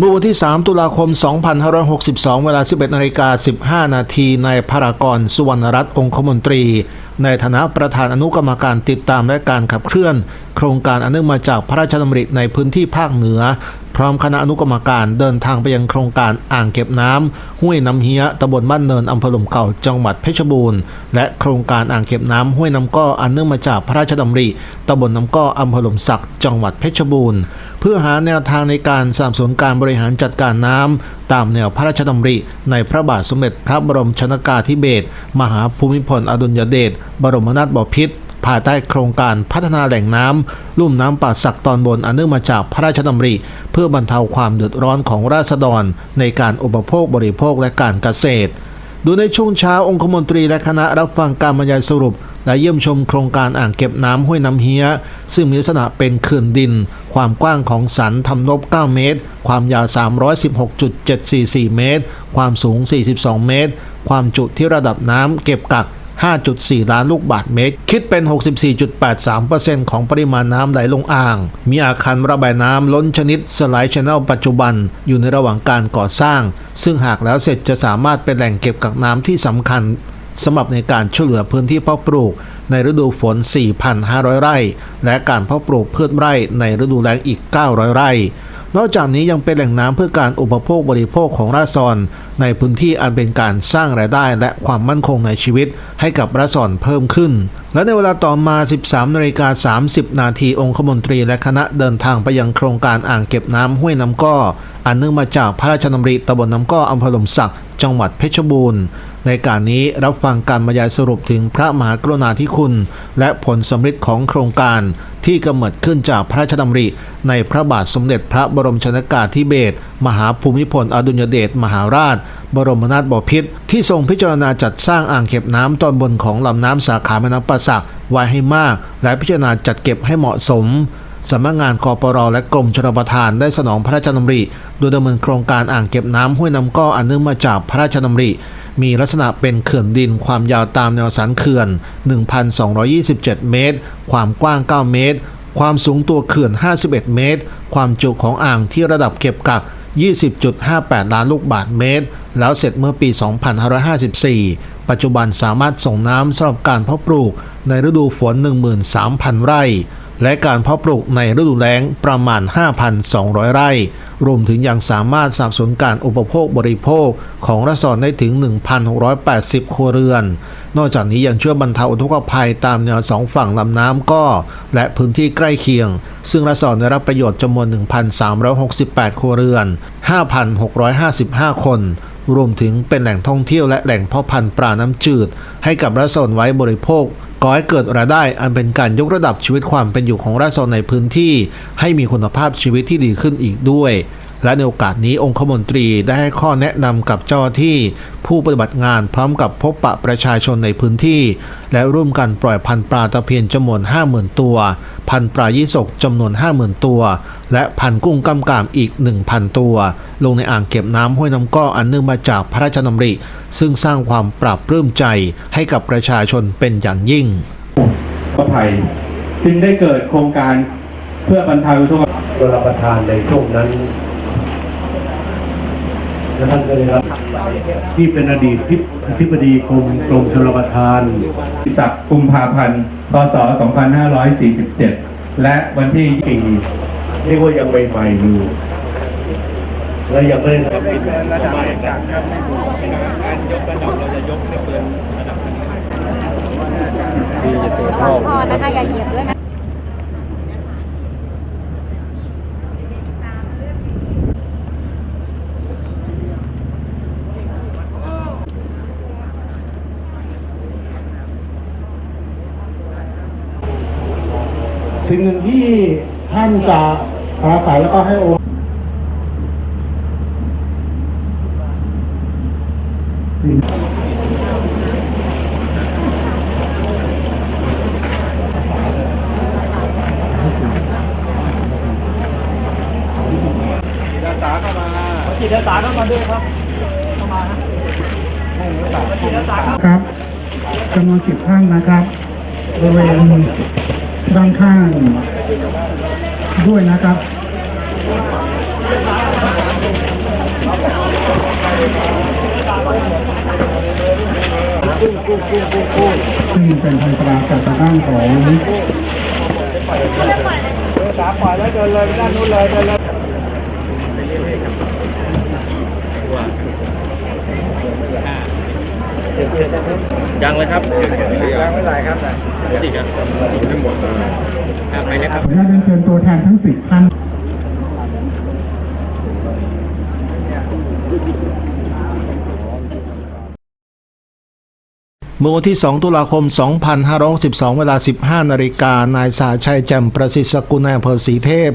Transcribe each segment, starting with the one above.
เมื่อวันที่ 3 ตุลาคม 2562 เวลา 11นาฬิกา15 นาทีในายพารากรสุวรรณรัตน์องคมนตรี ในฐานะประธานอนุกรรมการติดตามและการขับเคลื่อน โครงการอันเนื่องมาจากพระราชดำริในพื้นที่ภาคเหนือ พร้อมคณะอนุกรรมการเดินทางไปยังโครงการอ่างเก็บน้ำห้วยน้ำเฮียตำบลบ้านเนินอำเภอหลมเก่าจังหวัดเพชรบูรณ์ และโครงการอ่างเก็บน้ำห้วยน้ำก้ออันเนื่องมาจากพระราชดำริตำบลน้ำก้ออำเภอหลมสักจังหวัดเพชรบูรณ์ เพื่อหาแนวทางในการสนับสนุนการบริหารจัดการน้ำ ตามแนวพระราชดำริ ในพระบาทสมเด็จพระบรมชนากาธิเบศรมหาภูมิพลอดุลยเดชบรมนาถบพิตรภายใต้โครงการพัฒนาแหล่งน้ำลุ่มน้ำป่าสักตอนบนอันเนื่องมาจากพระราชดำริ เพื่อบรรเทาความเดือดร้อนของราษฎร ในการอุปโภคบริโภคและการเกษตรดยในช่วงเช้าองคมนตรีและคณะรับฟังการบรรยายสรุป และเยี่ยมชมโครงการอ่างเก็บน้ำห้วยน้ำเฮีย ซึ่งมีลักษณะเป็นเขื่อนดิน ความกว้างของสันทำนบ 9 เมตร ความยาว 316.744 เมตร ความสูง 42 เมตร ความจุที่ระดับน้ำเก็บกัก 5.4 ล้านลูกบาทเมตร คิดเป็น 64.83%ของปริมาณน้ำไหลลงอ่าง มีอาคารระบายน้ำล้นชนิดสไลด์ชแนลปัจจุบัน อยู่ในระหว่างการก่อสร้าง ซึ่งหากแล้วเสร็จจะสามารถเป็นแหล่งเก็บกักน้ำที่สำคัญ สำหรับในการช่วยเหลือพื้นที่เพาะปลูก ในฤดูฝน 4,500 ไร่ และการเพาะปลูกพืชไร่ในฤดูแล้งอีก 900 ไร่ นอกจากนี้ยังเป็นแหล่งน้ำเพื่อการอุปโภคบริโภคของราษฎรในพื้นที่อันเป็นการสร้างรายได้และความมั่นคงในชีวิตให้กับราษฎรเพิ่มขึ้น และในเวลาต่อมา 13นาฬิกา30 นาทีองคมนตรีและคณะเดินทางไปยังโครงการอ่างเก็บน้ำห้วยน้ำก้อ อันเนื่องมาจากพระราชดำริตำบลน้ำก้ออำเภอหลมสักจังหวัดเพชรบูรณ์ ในการนี้รับฟังการบรรยายสรุปถึงพระมหากรุณาธิคุณ และผลสำเร็จของโครงการที่กำเนิดขึ้นจากพระราชดำริ ในพระบาทสมเด็จพระบรมชนากาธิเบศรมหาภูมิพลอดุลยเดชมหาราช บรมนาถบพิตรที่ทรงพิจารณาจัดสร้างอ่างเก็บน้ำตอนบนของลำน้ำสาขาแม่น้ำประสักไว้ให้มาก และพิจารณาจัดเก็บให้เหมาะสมสำนักงานกปรและกรมชลประทานได้สนองพระราชดำริ โดยดำเนินโครงการอ่างเก็บน้ำห้วยน้ำก้ออันเนื่องมาจากพระราชดำริ มีลักษณะเป็นเขื่อนดินความยาวตามแนวสันเขื่อน 1,227 เมตร ความกว้าง 9 เมตร ความสูงตัวเขื่อน 51 เมตร ความจุของอ่างที่ระดับเก็บกัก 20.58 ล้านลูกบาทเมตร แล้วเสร็จเมื่อปี 2554 ปัจจุบันสามารถส่งน้ำสำหรับการเพาะปลูกในฤดูฝน 13,000 ไร่ และการเพาะปลูกในฤดูแล้งประมาณ 5,200 ไร่ รวมถึงยังสามารถสนับสนุนการอุปโภคบริโภคของรัษฎรได้ถึง 1,680 ครัวเรือน นอกจากนี้ยังช่วยบรรเทาอุทกภัยตามแนวสองฝั่งลำน้ำก้อและพื้นที่ใกล้เคียง ซึ่งรัษฎรได้รับประโยชน์จำนวน 1,368 ครัวเรือน 5,655 คนรวมถึงเป็นแหล่งท่องเที่ยวและแหล่งเพาะพันธุ์ปลาน้ำจืด ให้กับรัษฎรไว้บริโภค ก่อให้เกิดรายได้อันเป็นการยกระดับชีวิตความเป็นอยู่ของราษฎรในพื้นที่ ให้มีคุณภาพชีวิตที่ดีขึ้นอีกด้วย และในโอกาสนี้องคมนตรีได้ให้ข้อแนะนำกับเจ้าหน้าที่ผู้ปฏิบัติงานพร้อมกับพบปะประชาชนในพื้นที่ และร่วมกันปล่อยพันธุ์ปลาตะเพียนจำนวน 50,000 ตัว พันธุ์ปลายี่สกจำนวน 50,000 ตัว และพันธุ์กุ้งกำกามอีก 1,000 ตัว ลงในอ่างเก็บน้ำห้วยน้ำก้ออันเนื่องมาจากพระราชดำริ ซึ่งสร้างความปราบปลื้มใจให้กับประชาชนเป็นอย่างยิ่งอุทกภัยจึงได้เกิดโครงการเพื่อบรรเทาอุทกภัยชลประทานในช่วงนั้น และท่านก็ได้รับที่เป็นอดีตที่อธิบดีกรมกรมชลประทานศักดิ์กุมภาพันธ์พศ 2547 และวันที่ปีเรียกว่ายังใหม่ๆอยู่ และยังไม่ได้ทพอนะคะอย่าเหยียบด้วยนะ สิ่งหนึ่งที่ท่านจะปราศัยแล้วก็ให้โอสิ่งครับจำนวนสิบท่านนะครับบริเวณ ด้านข้างด้วยนะครับซึ่งเป็นพันตราจากทางด้านของเสามปล่อยแล้วเดินเลยด้านนู้นเลยเดินเลยตัว งเลยครับยังไม่ไหลครับดีครับไม่หมดไปเลยครับขออนุญาตเรียนเชิญตัวแทนทั้งสิบท่าน เมื่อวันที่ 2 ตุลาคม 2562เวลา 15 นาฬิกานายสาชัยแจ่มประสิทธิ์สกุลนายอำเภอศรีเทพ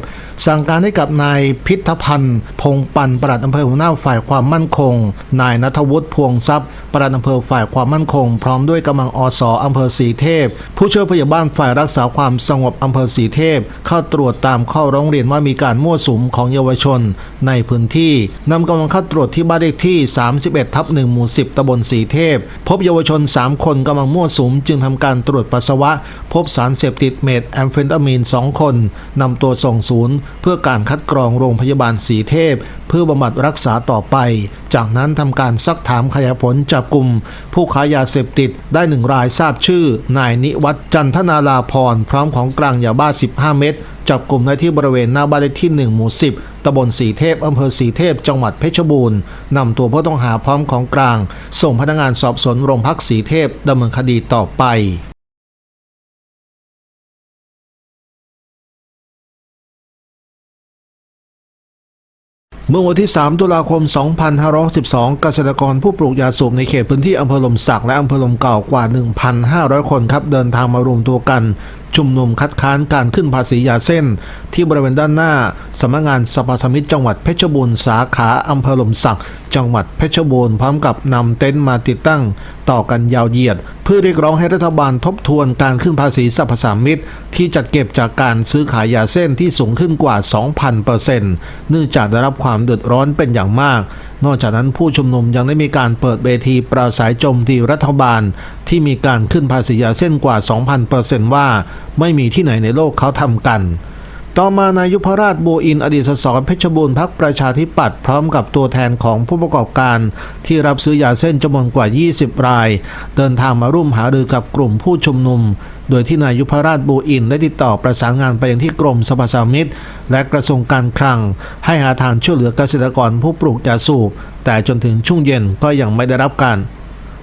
สั่งการให้กับนายพิทพันธ์ พงปันปลัดอำเภอหัวหน้าฝ่ายความมั่นคง นายนัทวุฒิพวงทรัพย์ปลัดอำเภอฝ่ายความมั่นคง พร้อมด้วยกำลังอสอำเภอศรีเทพ ผู้ช่วยผู้ใหญ่บ้านฝ่ายรักษาความสงบอำเภอศรีเทพ เข้าตรวจตามข้อร้องเรียนว่ามีการมั่วสุมของเยาวชน ในพื้นที่นำกำลังเข้าตรวจที่บ้านเลขที่ 31ทับ1หมู่ 10ตำบลสีเทพ พบเยาวชน 3คนกำลังมั่วสุมจึงทำการตรวจปัสสาวะ พบสารเสพติดเมทแอมเฟตามีน 2 คนนำตัวส่งศูนย์ เพื่อการคัดกรองโรงพยาบาลสีเทพ เพื่อบำบัดรักษาต่อไป จากนั้นทำการซักถามขยายผลจับกลุ่ม ผู้ค้ายาเสพติดได้หนึ่งรายทราบชื่อ นายนิวัฒน์จันทนาลาพรพร้อมของกลางยาบ้า 15 เม็ดจับกลุ่มได้ที่บริเวณหน้าบ้านเลขที่ 1 หมู่ 10 ตำบลสีเทพ อำเภอสีเทพ จังหวัดเพชรบูรณ์ นำตัวผู้ต้องหาพร้อมของกลาง ส่งพนักงานสอบสวนโรงพักสีเทพดำเนินคดีต่อไป เมื่อวันที่ 3 ตุลาคม 2512 เกษตรกรผู้ปลูกยาสูบในเขตพื้นที่อำเภอลมสักและอำเภอลมเก่ากว่า 1,500 คนครับ เดินทางมารวมตัวกัน ชุมนุมคัดค้านการขึ้นภาษียาเส้น ที่บริเวณด้านหน้าสำนักงานสรรพสามิตจังหวัดเพชรบูรณ์สาขาอำเภอลมสัก จังหวัดเพชรบูรณ์พร้อมกับนำเต็นท์มาติดตั้ง ต่อกันยาวเหยียด เพื่อเรียกร้องให้รัฐบาลทบทวนการขึ้นภาษีสรรพสามิตที่จัดเก็บจากการซื้อขายยาเส้นที่สูงขึ้นกว่า 2,000เปอร์เซ็นต์เนื่องจากได้รับความเดือดร้อนเป็นอย่างมากนอกจากนั้นผู้ชุมนุมยังได้มีการเปิดเวทีปราศัยโจมตีรัฐบาล ที่มีการขึ้นภาษียาเส้นกว่า 2,000เปอร์เซนต์ว่า ไม่มีที่ไหนในโลกเขาทำกัน ต่อมานายุพราชบัวอินอดีตสสเพชรบูรณ์พักประชาธิปัตย์พร้อมกับตัวแทนของผู้ประกอบการ ที่รับซื้อยาเส้นจำนวนกว่า 20 ราย เดินทางมาร่วมหารือกับกลุ่มผู้ชุมนุม โดยที่นายยุพราชบัวอินได้ติดต่อประสานงานไปยังที่กรมสรรพสามิตและกระทรวงการคลัง ให้หาทางช่วยเหลือเกษตรกรผู้ปลูกยาสูบ แต่จนถึงช่วงเย็นก็ยังไม่ได้รับการ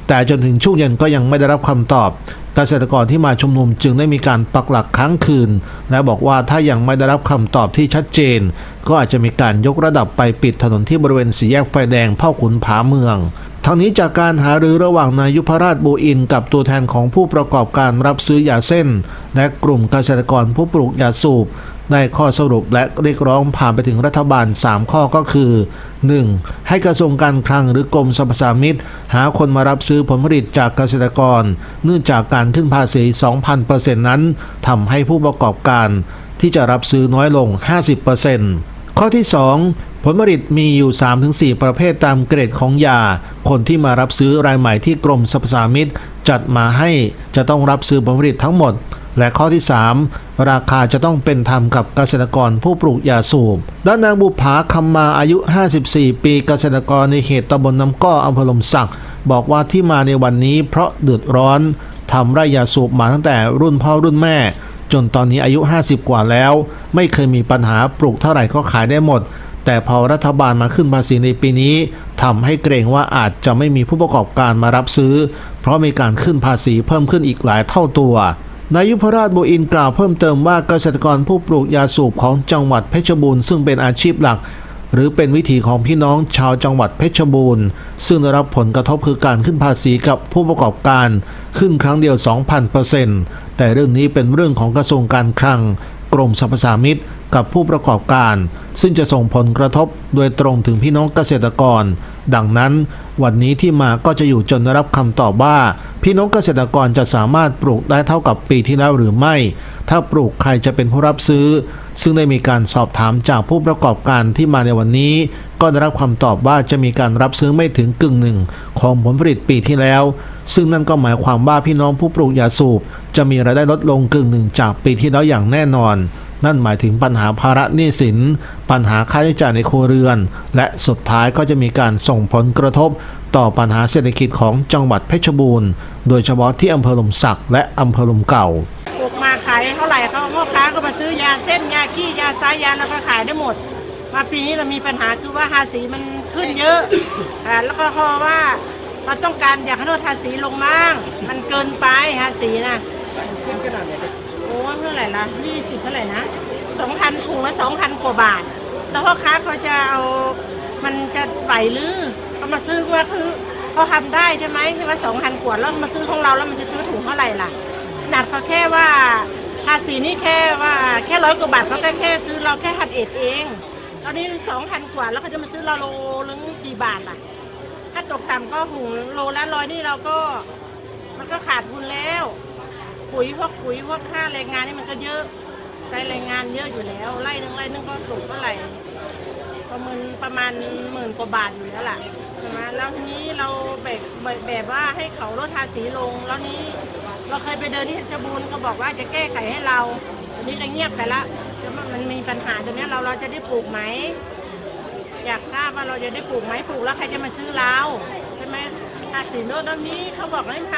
แต่จนถึงช่วงเย็นก็ยังไม่ได้รับคำตอบ เกษตรกรที่มาชุมนุมจึงได้มีการปักหลักค้างคืน และบอกว่าถ้ายังไม่ได้รับคำตอบที่ชัดเจน ก็อาจจะมีการยกระดับไปปิดถนนที่บริเวณสี่แยกไฟแดงพ่อขุนผาเมือง ทั้งนี้จากการหารือระหว่างนายุพราชบูอิน กับตัวแทนของผู้ประกอบการรับซื้อยาเส้น และกลุ่มเกษตรกรผู้ปลูกยาสูบได้ข้อสรุปและเรียกร้องผ่านไปถึงรัฐบาล 3 ข้อก็คือ 1. ให้กระทรวงการคลังหรือกรมสรรพสามิตหาคนมารับซื้อผลผลิตจากเกษตรกร เนื่องจากการขึ้นภาษี 2,000%นั้นทำให้ผู้ประกอบการที่จะรับซื้อน้อยลง 50% ข้อที่ 2 ผลผลิตมีอยู่ 3-4 ประเภทตามเกรดของยา คนที่มารับซื้อรายใหม่ที่กรมสรรพสามิตจัดมาให้จะต้องรับซื้อผลผลิตทั้งหมด และข้อที่ 3 ราคาจะต้องเป็นธรรมกับเกษตรกรผู้ปลูกยาสูบ ด้านนางบุภาคำมาอายุ 54 ปีเกษตรกรในเขตตำบลน้ำก้ออำเภอลมสักบอกว่าที่มาในวันนี้เพราะเดือดร้อนทำไร่ยาสูบมาตั้งแต่รุ่นพ่อรุ่นแม่ จนตอนนี้อายุ 50 กว่าแล้ว ไม่เคยมีปัญหาปลูกเท่าไหร่ก็ขายได้หมด แต่พอรัฐบาลมาขึ้นภาษีในปีนี้ทำให้เกรงว่าอาจจะไม่มีผู้ประกอบการมารับซื้อ เพราะมีการขึ้นภาษีเพิ่มขึ้นอีกหลายเท่าตัวนายุพราชโบอินกล่าวเพิ่มเติมว่าเกษตรกรผู้ปลูกยาสูบของจังหวัดเพชรบูรณ์ซึ่งเป็นอาชีพหลัก หรือเป็นวิถีของพี่น้องชาวจังหวัดเพชรบูรณ์ ซึ่งได้รับผลกระทบคือการขึ้นภาษีกับผู้ประกอบการ ขึ้นครั้งเดียว 2,000% แต่เรื่องนี้เป็นเรื่องของกระทรวงการคลัง กรมสรรพสามิตกับผู้ประกอบการ ซึ่งจะส่งผลกระทบโดยตรงถึงพี่น้องเกษตรกร ดังนั้น วันนี้ที่มาก็จะอยู่จนรับคำตอบว่า พี่น้องเกษตรกรจะสามารถปลูกได้เท่ากับปีที่แล้วหรือไม่ ถ้าปลูกใครจะเป็นผู้รับซื้อ ซึ่งได้มีการสอบถามจากผู้ประกอบการที่มาในวันนี้ ก็ได้รับคำตอบว่าจะมีการรับซื้อไม่ถึงกึ่งหนึ่งของผลผลิตปีที่แล้ว ซึ่งนั่นก็หมายความว่าพี่น้องผู้ปลูกยาสูบ จะมีรายได้ลดลงกึ่งหนึ่งจากปีที่แล้วอย่างแน่นอน นั่นหมายถึงปัญหาภาระหนี้สิน ปัญหาค่าใช้จ่ายในครัวเรือน และสุดท้ายก็จะมีการส่งผลกระทบ ต่อปัญหาเศรษฐกิจของจังหวัดเพชรบูรณ์ โดยเฉพาะที่อำเภอลมศักและอำเภอลมเก่าปลูกมาขายเท่าไหร่เขาพ่อค้าก็มาซื้อยาเส้นยาขี้ยาซ้ายยาแล้วก็ขายได้หมด มาปีนี้เรามีปัญหาคือว่าภาษีมันขึ้นเยอะอ่แล้วก็พราะว่า เราต้องการอยากให้ลดภาษีลงมั่งมันเกินไปภาษีนะขึ้นขนาดไหนโอ้เท่าไหร่ละยี่สิบเท่าไหร่นะสองพันถุงละสองพันกว่าบาท แล้วพ่อค้าเขาจะเอามันจะไหวหรือเขามาซื้อว่าคือเขาทำได้ใช่ไหมคือว่าสองพันกว่าแล้วมาซื้อของเราแล้วมันจะซื้อถุงเท่าไหร่ล่ะขนาดเขาแค่ว่าภาษีนี่แค่ว่าแค่ร้อยกว่าบาทเขาก็แค่ซื้อเราแค่หัดเอ็ดเองตอนนี้สองพันกว่าแล้วเขาจะมาซื้อเราโลนึงกี่บาทล่ะ ถ้าตกต่ำก็หุงโลละร้อยนี่เราก็ มันก็ขาดทุนแล้ว ปุ๋ยพวกปุ๋ยพวกค่าแรงงานนี่มันก็เยอะ ใช้แรงงานเยอะอยู่แล้วไร่หนึงไร่หนึงก็ตกเท่าไหร่ประมาณประมาณหมื่นกว่าบาทอยู่แล้วล่ะใช่ไหมแล้วทีนี้เราแบบแบบแบบว่าให้เขาลดภาษีลง แล้วนี้เราเคยไปเดินที่เพชรบูรณ์เขาบอกว่าจะแก้ไขให้เราตอนนี้ก็เงียบไปละแล้วมันมันมีปัญหาตรงนี้เราเราจะได้ปลูกไหม อยากทราบว่าเราจะได้ปลูกไหมปลูกแล้วใครจะมาซื้อเราใช่ไหมภาษีโน้ตนี้เขาบอกให้ท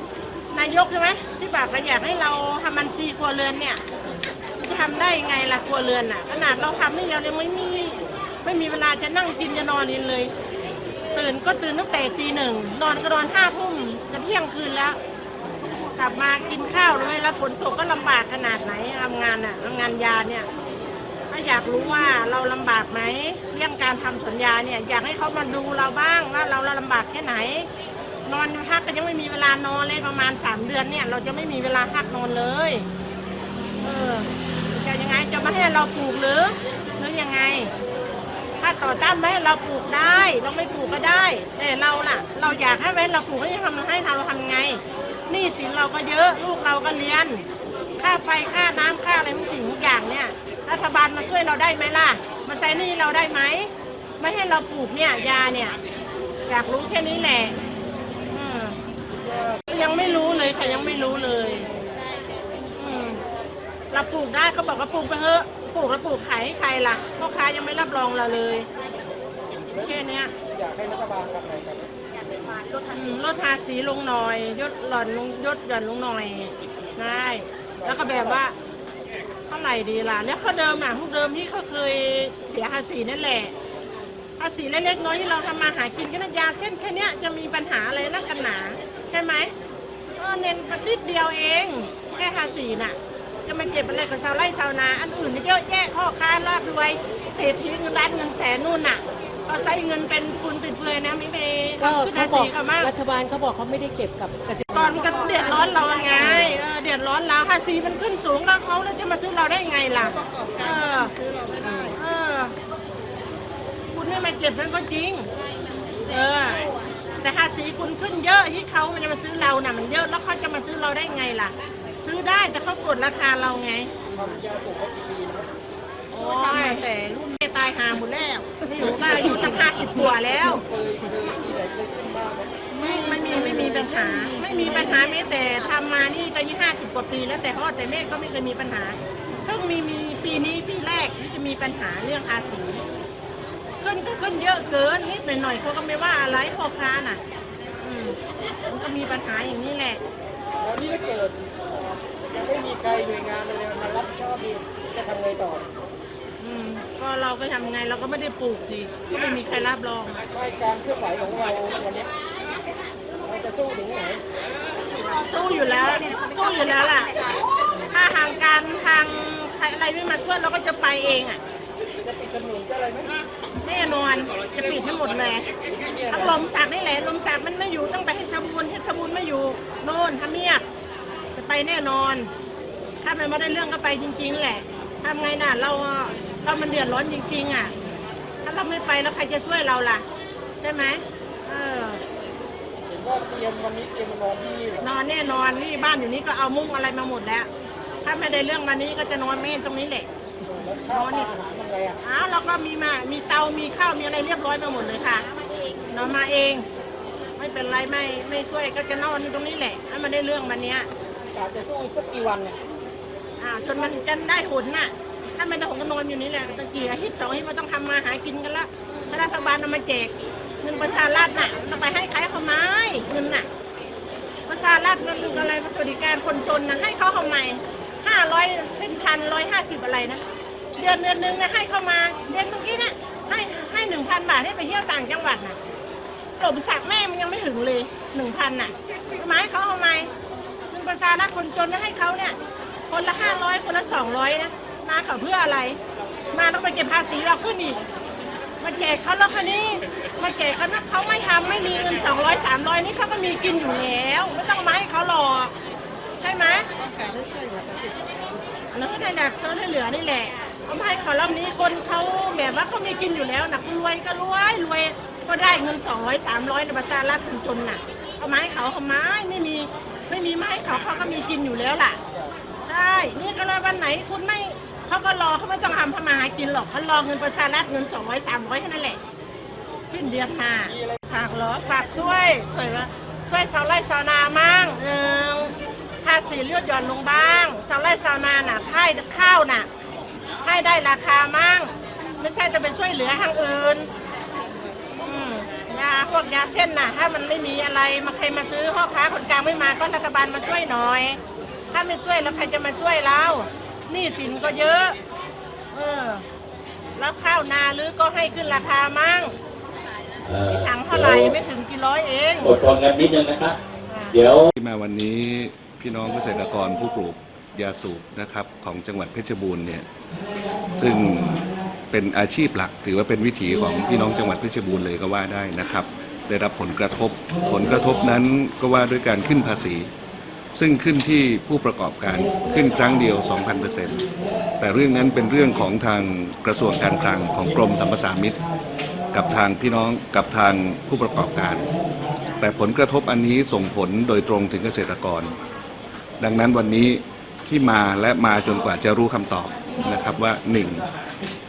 ำนายกใช่ไหมที่บอกว่าอยากให้เราทำบัญชีครัวเรือนเนี่ยจะทำได้ยังไงล่ะครัวเรือนอะ ขนาดเราทำนี่เรายังไม่มีไม่มีเวลาจะนั่งกินจะนอนกินเลย ตื่นก็ตื่นตั้งแต่ตีหนึ่งนอนก็นอนห้าทุ่มจะเที่ยงคืนแล้ว กลับมากินข้าวเลยแล้วฝนตกก็ลำบากขนาดไหนทำงานอะทำงานยาเนี่ย อยากรู้ว่าเราลำบากไหมเรื่องการทำสัญญาเนี่ยอยากให้เขามาดูเราบ้างว่าเราเราลำบากแค่ไหน นอนพักก็ยังไม่มีเวลานอนเลยประมาณสามเดือนเนี่ย เราจะไม่มีเวลาพักนอนเลยเออจะยังไงจะไม่ให้เราปลูกหรือหรือยังไง ถ้าต่อต้านไม่ให้เราปลูกได้ เราไม่ปลูกก็ได้ แต่เราล่ะ เราอยากให้ไว้เราปลูกให้ทำให้เราทำไงหนี้สินเราก็เยอะลูกเราก็เรียน ค่าไฟค่าน้ำค่าอะไรทุกสิ่งทุกอย่างเนี่ย รัฐบาลมาช่วยเราได้ไหมล่ะ มาใช้หนี้เราได้ไหม ไม่ให้เราปลูกเนี่ยยาเนี่ย อยากรู้แค่นี้แหละอืมยังไม่รู้เลยค่ะยังไม่รู้เลยอืมเราปลูกได้เขาบอกว่าปลูกไปเถอะ ปลูกแล้วปลูกขายให้ใครล่ะพ่อค้ายังไม่รับรองเราเลยแค่เนี้ยอยากให้รัฐบาลทำอะไรกันอืมลดภาษีลงหน่อยยดหล่อนลงยดหย่อนลงหน่อยได้แล้วก็แบบว่าเท่า ไหร่ดีล่ะแล้วเขาเดิมอะพวกเดิมที่เขาเคยเสียภาษีนั่นแหละภาษีเล็กๆน้อยที่เราทำมาหากินก็นยาเส้นแค่เนี้ยจะมีปัญหาอะไรนักกันหนาใช่ไหมก็เน้นนิดเดียวเองแค่ภาษีน่ะ จะมาเก็บอะไรกับชาวไร่ชาวนา อันอื่นนี่เยอะแยะข้อค้าราบรวยเศรษฐีเงินล้านเงินแสนนู่นน่ะ เขาใช้เงินเป็นฟุนเป็นเฟือยนะไม่ไปก็ทำขึ้นเขาภาบอษีกเขามากรัฐบาลเขาบอกเขาไม่ได้เก็บกับเกษตรก่อนมันก็เดือดร้อนเราไงเออเดือดร้อนเราภาษีมันขึ้นสูงแล้วเขาแล้วจะมาซื้อเราได้ไงล่ะเออซื้อเราไม่ได้เออคุณไม่มาเก็บฉันก็จริง เออ แต่ภาษีคุณขึ้นเยอะที่เขาจะมาซื้อเราน่ะมันเยอะแล้วเขาจะมาซื้อเราได้ไงล่ะ ซื้อได้แต่เขากดราคาเราไง โอ้ยแต่รุ่นแม่ตายหาหมดแล้วนี่อยู่ก็อายุตั้งห้าสิบกว่าแล้ว ไม่ไม่มีไม่มีปัญหา ไม่มีปัญหาแม้แต่ทำมานี่ก็ยี่ห้าสิบกว่าปีแล้วแต่พ่อแต่แม่ก็ไม่เคยมีปัญหาเพิ่งมีมีปีนี้ปีแรกที่จะมีปัญหาเรื่องภาษีขึ้นก็ขึ้นเยอะเกินนิดหน่อยๆเขาก็ไม่ว่าอะไรพ่อค้าน่ะอืมมันก็มีปัญหาอย่างนี้แหละ แล้วนี่ถ้าเกิดยังไม่มีใครหน่วยงานอะไรมารับผิดชอบดีจะทำไงต่ออืม ก็เราก็ทำไงเราก็ไม่ได้ปลูกสิก็ไม่มีใครรับรองไม่การเคลื่อนไหวของเราวันนี้เราจะสู้ถึงไหนสู้อยู่แล้วสู้อยู่แล้วล่ะ ถ้าทางการทางใครอะไรไม่มาช่วยเราก็จะไปเองอะจะปิดถนนจะอะไรไหมแน่นอนจะปิดให้หมดเลยทั้งลมสักนี่แหละลมสักมันไม่อยู่ต้องไปให้ชบูรณ์ให้ชบูรณ์ไม่อยู่โน่นทำเนียบจะไปแน่นอน ถ้ามันไม่ได้เรื่องก็ไปจริง ๆ แหละทำไงน่ะเรา เรามันเดือดร้อนจริงๆอะ ถ้าเราไม่ไปแล้วใครจะช่วยเราล่ะ ใช่ไหมเออเห็นว่าเตรียมวันนี้เตรียมมานอนที่นี่เหรอนอนแน่นอนนี่บ้านอยู่นี้ก็เอามุ้งอะไรมาหมดแล้ว ถ้าไม่ได้เรื่องวันนี้ก็จะนอนเม่นตรงนี้แหละ แล้วข้าวปลาอาหารทำไงอะอ้าวเราก็มีมา มีเตา มีข้าว มีอะไรเรียบร้อยมาหมดเลยค่ะนอนมาเอง ไม่เป็นไรไม่ไม่ช่วยก็จะนอนอยู่ตรงนี้แหละให้มันได้เรื่องวันเนี้ยกาจะสู้อีกสักกี่วันเนี่ย อ่าจนมันกันได้ผลน่ะ ถ้าไม่ได้ผลก็นอนอยู่นี่แหละตะเกียร์ฮิตสองฮิตมันต้องทำมาหากินกันละถ้ารัฐบาลเอามาแจกเงินประชารัฐน่ะเราไปให้ใครเขาไหมเงินน่ะ ประชารัฐเงินอะไรสวัสดิการคนจนนะให้เขาทำไมห้าร้อยเป็นพันร้อยห้าสิบอะไรนะเดือนเดือนหนึ่งนะให้เข้ามาเดือนเมื่อกี้นี่ยให้ให้หนึ่งพันบาทให้ไปเที่ยวต่างจังหวัดน่ะสมศักดิ์แม่มันยังไม่ถึงเลยหนึ่งพันน่ะทำไมให้เขาทำไมเงินประชารัฐคนจนนะให้เขาเนี่ยคนละห้าร้อยคนละสองร้อยนะ มาเขาเพื่ออะไร มาต้องไปเก็บภาษีเราขึ้นอีกมาแจกเขาแล้วคันนี้ มาแจกเขานะเขาไม่ทำไม่มีเงินสองร้อยสามร้อยนี่เขาก็มีกินอยู่แล้วไม่ต้องมาให้เขาหรอกใช่ไหมอันนั้นก็ได้แหละช่วยเหลือนี่แหละเขาไม่ให้เขารอบนี้คนเขาแบบว่าเขามีกินอยู่แล้วนะรวยก็รวยรวยก็ได้เงินสองร้อยสามร้อยในประชารัฐคนจนน่ะเอามาให้เขาเขาไม้ไม่มีไม่มีมาให้เขาเขาก็มีกินอยู่แล้วล่ะใช่นี่ก็รอวันไหนคุณไม่ เขาก็รอเขาไม่ต้องทำทำมาหากินหรอกเขารอเงินประชารัฐเงินสองร้อยสามร้อยแค่นั้นแหละสิ้นเดือนมาฝากเหรอฝากช่วยช่วยว่าช่วยชาวไร่ชาวนามั่งหนึ่งภาษีเลือดหย่อนลงบ้างชาวไร่ชาวนาน่ะให้ข้าวน่ะให้ได้ราคามั่งไม่ใช่จะไปช่วยเหลือทางอื่นยาพวกยาเส้นน่ะ ถ้ามันไม่มีอะไรมาใครมาซื้อพ่อค้าคนกลางไม่มาก็รัฐบาลมาช่วยหน่อย ถ้าไม่ช่วยแล้วใครจะมาช่วยเรา หนี้สินก็เยอะเออแล้วข้าวนาหรือก็ให้ขึ้นราคามั่งเอ่อถังเท่าไหร่ไม่ถึงกี่ร้อยเอง อดทนกันนิดนึงนะครับ เดี๋ยว ที่มาวันนี้พี่น้องเกษตรกรผู้ปลูกยาสูบนะครับของจังหวัดเพชรบูรณ์เนี่ยซึ่งเป็นอาชีพหลัก ถือว่าเป็นวิถีของพี่น้องจังหวัดเพชรบูรณ์เลยก็ว่าได้นะครับ ได้รับผลกระทบผลกระทบนั้นก็ว่าด้วยการขึ้นภาษี ซึ่งขึ้นที่ผู้ประกอบการขึ้นครั้งเดียว 2,000%แต่เรื่องนั้นเป็นเรื่องของทางกระทรวงการคลังของกรมสรรพสานมิตร กับทางพี่น้องกับทางผู้ประกอบการ แต่ผลกระทบอันนี้ส่งผลโดยตรงถึงเกษตรกร ดังนั้นวันนี้ที่มาและมาจนกว่าจะรู้คำตอบนะครับว่าหนึ่ง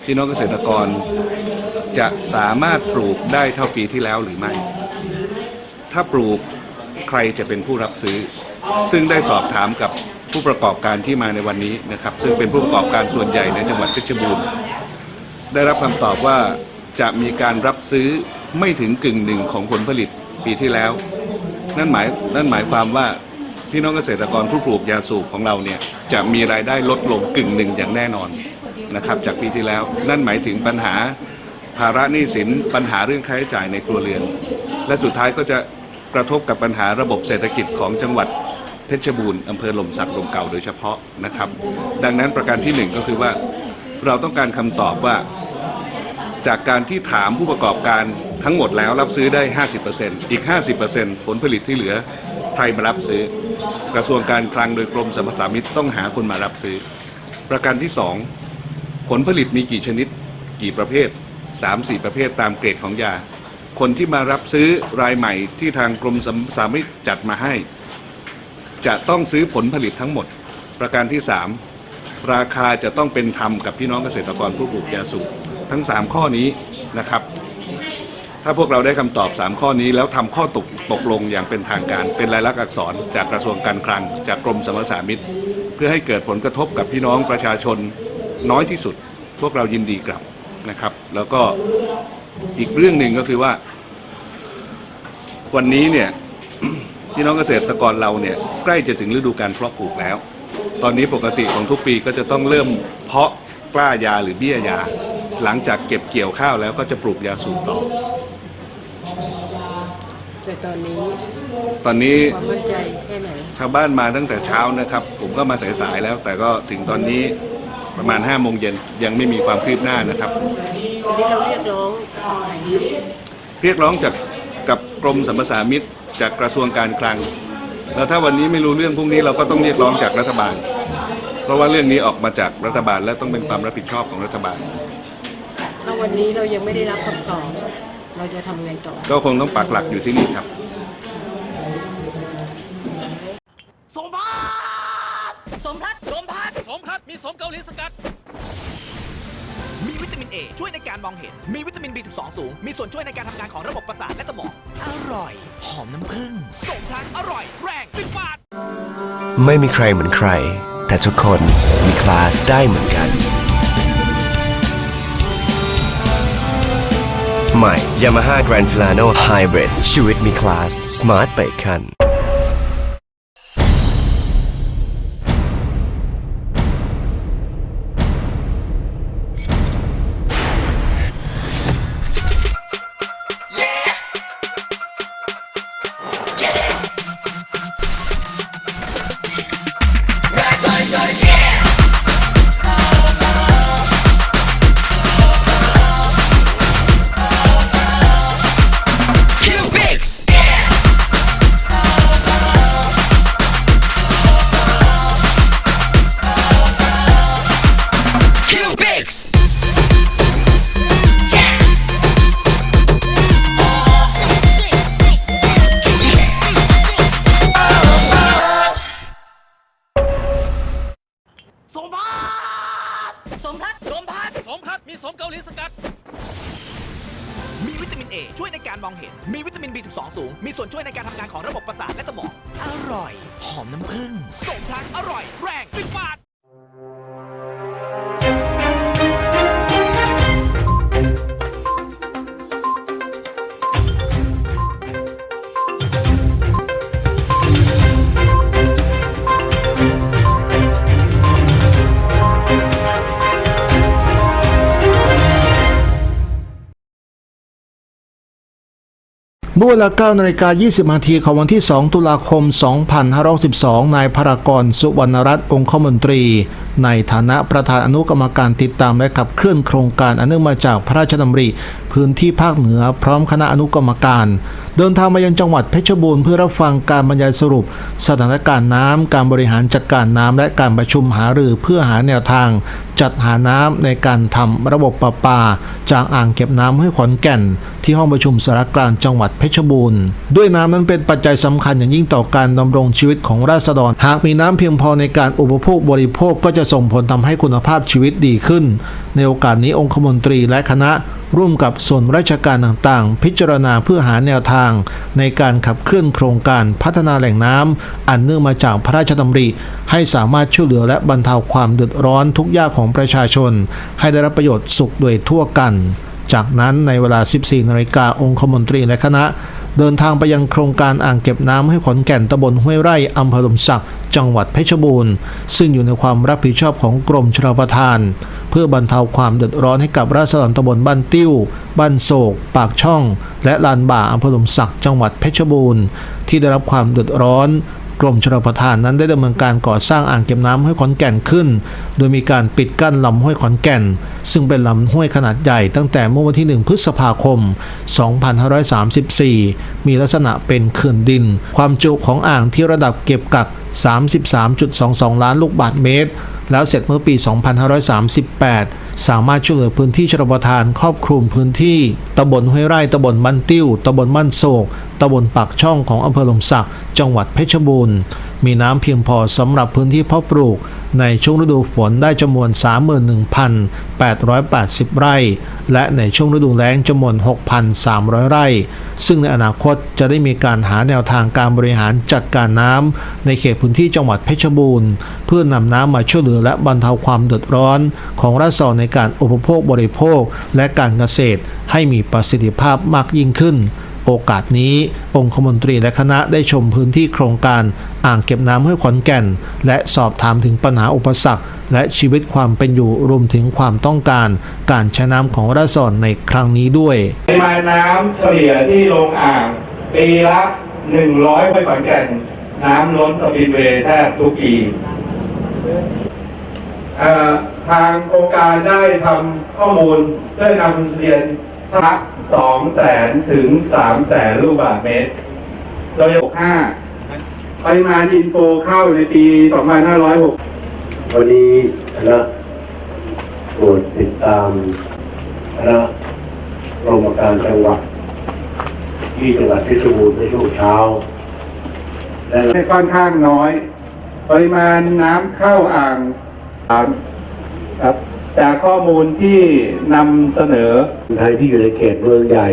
พี่น้องเกษตรกรจะสามารถปลูกได้เท่าปีที่แล้วหรือไม่ ถ้าปลูกใครจะเป็นผู้รับซื้อ ซึ่งได้สอบถามกับผู้ประกอบการที่มาในวันนี้นะครับ ซึ่งเป็นผู้ประกอบการส่วนใหญ่ในจังหวัดเพชรบูรณ์ได้รับคำตอบว่าจะมีการรับซื้อไม่ถึงกึ่งหนึ่งของผลผลิตปีที่แล้ว นั่นหมายนั่นหมายความว่าพี่น้องเกษตรกรผู้ปลูกยาสูบของเราเนี่ยจะมีรายได้ลดลงกึ่งหนึ่งอย่างแน่นอนนะครับ จากปีที่แล้ว นั่นหมายถึงปัญหาภาระหนี้สินปัญหาเรื่องค่าใช้จ่ายในครัวเรือน และสุดท้ายก็จะกระทบกับปัญหาระบบเศรษฐกิจของจังหวัด เพชรบูรณ์อำเภอหล่มสักลมเก่าโดยเฉพาะนะครับ ดังนั้นประการที่หนึ่งก็คือว่าเราต้องการคำตอบว่า จากการที่ถามผู้ประกอบการทั้งหมดแล้วรับซื้อได้ 50%อีก 50%ผลผลิตที่เหลือใครมารับซื้อ กระทรวงการคลังโดยกรมสรรพสามิตต้องหาคนมารับซื้อ ประการที่ 2 ผลผลิตมีกี่ชนิด กี่ประเภท 3-4 ประเภทตามเกรดของยา คนที่มารับซื้อรายใหม่ที่ทางกรมสรรพสามิตจัดมาให้ จะต้องซื้อผลผลิตทั้งหมด ประการที่ 3 ราคาจะต้องเป็นธรรมกับพี่น้องเกษตรกรผู้ปลูกยาสูบทั้ง 3 ข้อนี้นะครับ ถ้าพวกเราได้คำตอบ 3 ข้อนี้แล้วทำข้อตกตกลงอย่างเป็นทางการเป็นลายลักษณ์อักษรจากกระทรวงการคลัง จากกรมสรรพสามิตเพื่อให้เกิดผลกระทบกับพี่น้องประชาชนน้อยที่สุด พวกเรายินดีกลับนะครับ แล้วก็อีกเรื่องหนึ่งก็คือว่า วันนี้เนี่ย พี่น้องเกษตรกรเราเนี่ยใกล้จะถึงฤดูการเพาะปลูกแล้ว ตอนนี้ปกติของทุกปีก็จะต้องเริ่มเพาะกล้ายาหรือเบี้ยยา หลังจากเก็บเกี่ยวข้าวแล้วก็จะปลูกยาสูบต่อ แต่ตอนนี้ตอนนี้ความมั่นใจแค่ไหนชาวบ้านมาตั้งแต่เช้านะครับ ผมก็มาสายๆแล้ว แต่ก็ถึงตอนนี้ประมาณ5้าโมงเย็นยังไม่มีความคืบหน้านะครับ วันนี้เราเรียกร้องอะไรเรียกร้องจากกับกรมสรรพสามิต จากกระทรวงการคลัง แล้วถ้าวันนี้ไม่รู้เรื่องพวกนี้เราก็ต้องเรียกร้องจากรัฐบาล เพราะว่าเรื่องนี้ออกมาจากรัฐบาลและต้องเป็นความรับผิดชอบของรัฐบาล ถ้าวันนี้เรายังไม่ได้รับคำตอบเราจะทำไงต่อ ก็คงต้องปักหลักอยู่ที่นี่ครับ สมพัฒน์สมพัฒน์สมพัฒน์สมพัฒน์มีสมเกาหลีสกัดมีวิตามิน A ช่วยในการมองเห็น มีวิตามิน B12 สูง มีส่วนช่วยในการทำงานของระบบประสาทและสมอง อร่อย หอมน้ำผึ้งสมพลังอร่อย แรงสิบบาท ไม่มีใครเหมือนใคร แต่ทุกคนมีคลาสได้เหมือนกัน ใหม่ Yamaha Grand Filano Hybrid ชีวิตมีคลาส Smart ไปอีกคัน มื่อเวลา9นาฬิกา20นาทีของวันที่ 2 ตุลาคม 2562นายพารากร สุวรรณรัตน์องคมนตรี ในฐานะประธานอนุกรรมการติดตามและขับเคลื่อนโครงการอันเนื่องมาจากพระราชดำริ พื้นที่ภาคเหนือพร้อมคณะอนุกรรมการ เดินทางมายังจังหวัดเพชรบูรณ์เพื่อรับฟังการบรรยายสรุป สถานการณ์น้ำการบริหารจัดการน้ำและการประชุมหารือเพื่อหาแนวทาง จัดหาน้ำในการทำระบบประปา จากอ่างเก็บน้ำห้ขอนแก่น ที่ห้องประชุมสารกลางจังหวัดเพชรบูรณ์ด้วยน้ำนั้นเป็นปัจจัยสำคัญอย่างยิ่งต่อการดำรงชีวิตของราษฎร หากมีน้ำเพียงพอในการอุปโภคบริโภคก็จะส่งผลทำให้คุณภาพชีวิตดีขึ้น ในโอกาสนี้องคมนตรีและคณะร่วมกับส่วนราชการต่างๆ พิจารณาเพื่อหาแนวทาง ในการขับเคลื่อนโครงการพัฒนาแหล่งน้ำอันเนื่องมาจากพระราชดำริ ให้สามารถช่วยเหลือและบรรเทาความเดือดร้อนทุกยากของประชาชน ให้ได้รับประโยชน์สุขโดยทั่วกัน จากนั้นในเวลา 14นาฬิกาองคมนตรีและคณะ เดินทางไปยังโครงการอ่างเก็บน้ำให้ขอนแก่นตำบลห้วยไร่อำเภอลมศักดิ์จังหวัดเพชรบูรณ์ซึ่งอยู่ในความรับผิดชอบของกรมชลประทาน เพื่อบรรเทาความเดือดร้อนให้กับราษฎรตำบลบ้านติ้ว บ้านโศก ปากช่อง และลานบ่าอำเภอลมศักดิ์จังหวัดเพชรบูรณ์ที่ได้รับความเดือดร้อน กรมชลประทานนั้นได้ดำเนินการก่อสร้างอ่างเก็บน้ำห้วยขอนแก่นขึ้น โดยมีการปิดกั้นลำห้วยขอนแก่น ซึ่งเป็นลำห้วยขนาดใหญ่ตั้งแต่เมื่อวันที่ 1 พฤษภาคม 2534 มีลักษณะเป็นเขื่อนดิน ความจุของอ่างที่ระดับเก็บกัก 33.22 ล้านลูกบาศก์เมตร แล้วเสร็จเมื่อปี 2538 สามารถช่วยเหลือพื้นที่ชลประทานครอบคลุมพื้นที่ตำบลห้วยไร่ตำบลบ้านติ้วตำบลบ้านโศกตำบลปากช่องของอำเภอลมศักดิ์จังหวัดเพชรบูรณ์ มีน้ำเพียงพอสำหรับพื้นที่เพาะปลูก ในช่วงฤดูฝนได้จำนวน 31,880 ไร่ และในช่วงฤดูแล้งจำนวน 6,300 ไร่ ซึ่งในอนาคตจะได้มีการหาแนวทางการบริหารจัดการน้ำในเขตพื้นที่จังหวัดเพชรบูรณ์ เพื่อนำน้ำมาช่วยเหลือและบรรเทาความเดือดร้อน ของราษฎรในการอุปโภคบริโภคและการเกษตรให้มีประสิทธิภาพมากยิ่งขึ้น โอกาสนี้ องคมนตรีและคณะได้ชมพื้นที่โครงการอ่างเก็บน้ำห้วยขอนแก่น และสอบถามถึงปัญหาอุปสรรค และชีวิตความเป็นอยู่รวมถึงความต้องการ การใช้น้ำของราษฎรในครั้งนี้ด้วยปริมาณน้ำเฉลี่ยที่ลงอ่างปีละ 100ไปขอนแก่น น้ำล้นสปินเวย์แทบทุกปีทางโครงการได้ทำข้อมูลเพื่อนำเรียนทัก 2แสนถึง3แสนลูกบาศก์เมตรโดย65ปริมาณอินโฟเข้าในปี2506วันนี้คณะโปรดติดตามคณะกรมการจังหวัด ที่จังหวัดเพชรบูรณ์ในช่วงเช้า และค่อนข้างน้อย ปริมาณน้ำเข้าอ่างครับ จากข้อมูลที่นำเสนอคนไทยที่อยู่ในเขตเมืองใหญ่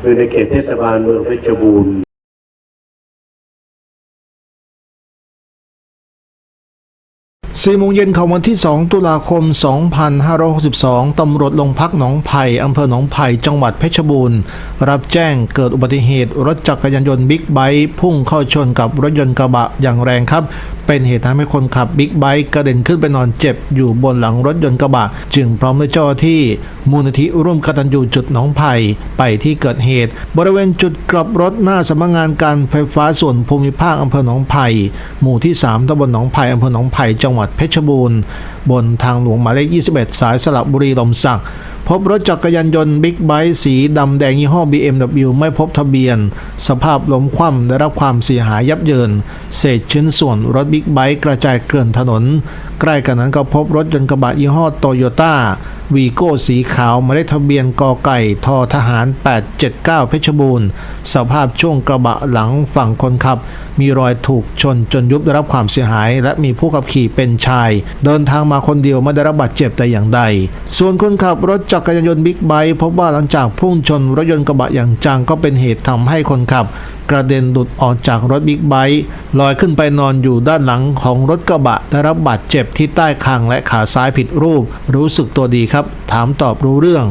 อยู่ในเขตเทศบาลเมืองเพชรบูรณ์4โมงเย็นของวันที่ 2 ตุลาคม 2562 ตำรวจลงพักหนองไผ่อำเภอหนองไผ่จังหวัดเพชรบูรณ์ รับแจ้งเกิดอุบัติเหตุ รถจักรยานยนต์บิ๊กไบค์พุ่งเข้าชนกับรถยนต์กระบะอย่างแรงครับเป็นเหตุทำให้คนขับบิ๊กไบค์กระเด็นขึ้นไปนอนเจ็บอยู่บนหลังรถยนต์กระบะ จึงพร้อมด้วยเจ้าหน้าที่ มูลนิธิร่วมกตัญญูจุดหนองไผ่ไปที่เกิดเหตุ บริเวณจุดกลับรถหน้าสำนักงานการไฟฟ้าส่วนภูมิภาคอำเภอหนองไผ่หมู่ที่ 3ตำบลหนองไผ่อำเภอหนองไผ่จังหวัดเพชรบูรณ์ บนทางหลวงหมายเลข 21 สายสระบุรีลมสัก พบรถจักรยานยนต์บิ๊กไบค์สีดำแดงยี่ห้อ BMW ไม่พบทะเบียน สภาพล้มคว่ำได้รับความเสียหายยับเยิน เศษชิ้นส่วนรถบิ๊กไบค์กระจายเกลื่อนถนน ใกล้กันนั้นก็พบรถยนต์กระบะยี่ห้อโตโยต้าวีโก้สีขาวมายเลขทะเบียนกอไก่ทอทหาร 879 เพชรบูรณ์ สภาพช่วงกระบะหลังฝั่งคนขับ มีรอยถูกชนจนยุบได้รับความเสียหาย และมีผู้ขับขี่เป็นชาย เดินทางมาคนเดียวไม่ได้รับบาดเจ็บแต่อย่างใด ส่วนคนขับรถจักรยานยนต์บิ๊กไบค์พบว่าหลังจากพุ่งชนรถยนต์กระบะอย่างจังก็เป็นเหตุทำให้คนขับกระเด็นหลุดออกจากรถบิ๊กไบค์ลอยขึ้นไปนอนอยู่ด้านหลังของรถกระบะได้รับบาดเจ็บที่ใต้คางและขาซ้ายผิดรูป รู้สึกตัวดีครับ ถามตอบรู้เรื่อง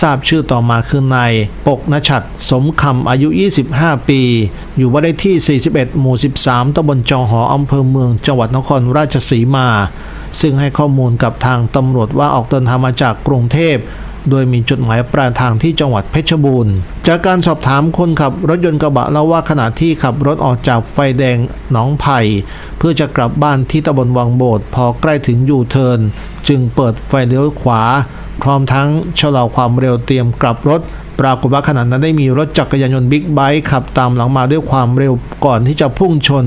ทราบชื่อต่อมาคือนายปกนชัด สมคำอายุ 25 ปี อยู่บ้านเลขที่ 41 หมู่ 13ตำบลจอหออำเภอเมืองจังหวัดนครราชสีมา ซึ่งให้ข้อมูลกับทางตำรวจว่าออกเดินทางมาจากกรุงเทพ โดยมีจุดหมายปลายทางที่จังหวัดเพชรบูรณ์ จากการสอบถามคนขับรถยนต์กระบะเล่าว่าขณะที่ขับรถออกจากไฟแดงหนองไผ่เพื่อจะกลับบ้านที่ตำบลวังโบดพอใกล้ถึงยูเทิร์นจึงเปิดไฟเลี้ยวขวา พร้อมทั้งชะลอความเร็วเตรียมกลับรถปรากฏว่าขณะนั้นได้มีรถจักรยานยนต์บิ๊กไบค์ขับตามหลังมาด้วยความเร็วก่อนที่จะพุ่งชน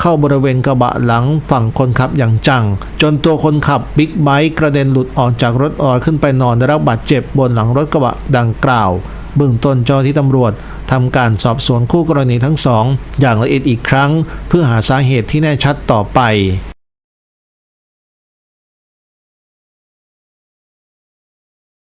เข้าบริเวณกระบะหลังฝั่งคนขับอย่างจัง จนตัวคนขับบิ๊กไบค์กระเด็นหลุดออกจากรถออยขึ้นไปนอนได้รับบาดเจ็บบนหลังรถกระบะดังกล่าวเบื้องต้นเจ้าหน้าที่ตำรวจทำการสอบสวนคู่กรณีทั้งสอง อย่างละเอียดอีกครั้ง เพื่อหาสาเหตุที่แน่ชัดต่อไป